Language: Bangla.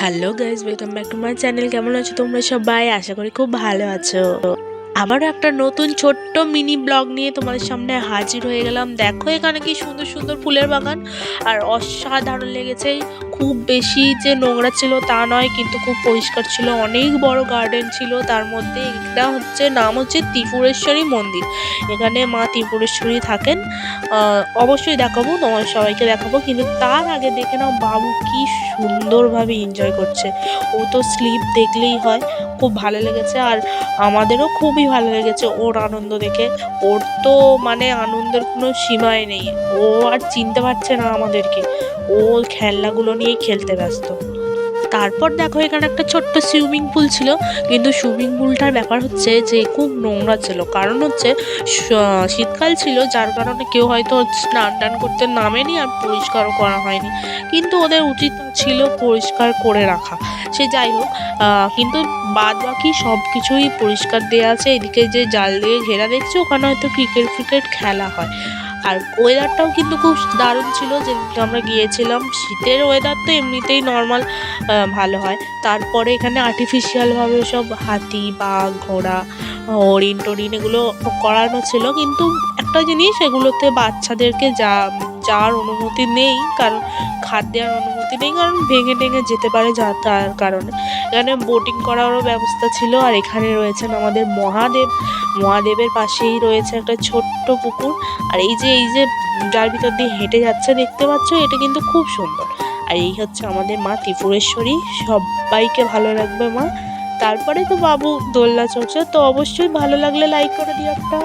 Hello guys welcome back to my channel কেমন আছো তোমরা সবাই? আশা করি খুব ভালো আছো। আবারও একটা নতুন ছোট্ট মিনি ব্লগ নিয়ে তোমাদের সামনে হাজির হয়ে গেলাম। দেখো এখানে কি সুন্দর সুন্দর ফুলের বাগান। আর অসাধারণ লেগেছে। খুব বেশি যে নোংরা ছিল তা নয়, কিন্তু খুব পরিষ্কার ছিল। অনেক বড় গার্ডেন ছিল। তার মধ্যে এটা হচ্ছে, নাম হচ্ছে ত্রিপুরেশ্বরী মন্দির। এখানে মা ত্রিপুরেশ্বরী থাকেন। অবশ্যই দেখাবো তোমার সবাইকে দেখাবো। কিন্তু তার আগে দেখে নাও, বাবু কি সুন্দরভাবে এনজয় করছে। ও তো স্লিপ দেখলেই হয়। খুব ভালো লেগেছে। আর আমাদেরও খুবই ভালো লেগেছে ওর আনন্দ দেখে। ওর তো মানে আনন্দের কোনো সীমাই নেই। ও আর চিনতে পারছে না আমাদেরকে। ও খেলনাগুলো নিয়েই খেলতে ব্যস্ত। তারপর দেখো এখানে একটা ছোট্ট সুইমিং পুল ছিল। কিন্তু সুইমিং পুলটার ব্যাপার হচ্ছে যে খুব নোংরা ছিল। কারণ হচ্ছে শীতকাল ছিল, যার কারণে কেউ হয়তো স্নান টান করতে নামেনি আর পরিষ্কারও করা হয়নি। কিন্তু ওদের উচিত ছিল পরিষ্কার করে রাখা। সে যাই হোক। কিন্তু বাদ বাকি সব কিছুই পরিষ্কার দেওয়া আছে। এদিকে যে জাল দিয়ে ঘেরা দেখছি, ওখানে হয়তো ক্রিকেট ফ্রিকেট খেলা হয়। আর ওয়েদারটাও কিন্তু খুব দারুণ ছিল। যেদিনকে আমরা গিয়েছিলাম, শীতের ওয়েদার তো এমনিতেই নর্মাল ভালো হয়। তারপরে এখানে আর্টিফিশিয়ালভাবে সব হাতি, বাঘ, ঘোড়া হরিণ টরিন এগুলো করানো ছিল। কিন্তু একটা জিনিস, এগুলোতে বাচ্চাদেরকে যা যাওয়ার অনুমতি নেই, কারণ খাদ দেওয়ার অনুমতি নেই, কারণ ভেঙে টেঙে যেতে পারে যা তার কারণে। এখানে বোটিং করারও ব্যবস্থা ছিল, আর এখানে রয়েছেন আমাদের মহাদেব। মহাদেবের পাশেই রয়েছে একটা ছোট্ট পুকুর, আর এই যে এই যে যার ভিতর দিয়ে হেঁটে যাচ্ছে, দেখতে পাচ্ছ, এটা কিন্তু খুব সুন্দর। আর এই হচ্ছে আমাদের মা ত্রিপুরেশ্বরী, সবাইকে ভালো রাখবে মা। তারপরে তো বাবু দোলনা চলছে তো অবশ্যই ভালো লাগলে লাইক করে দিও একটা।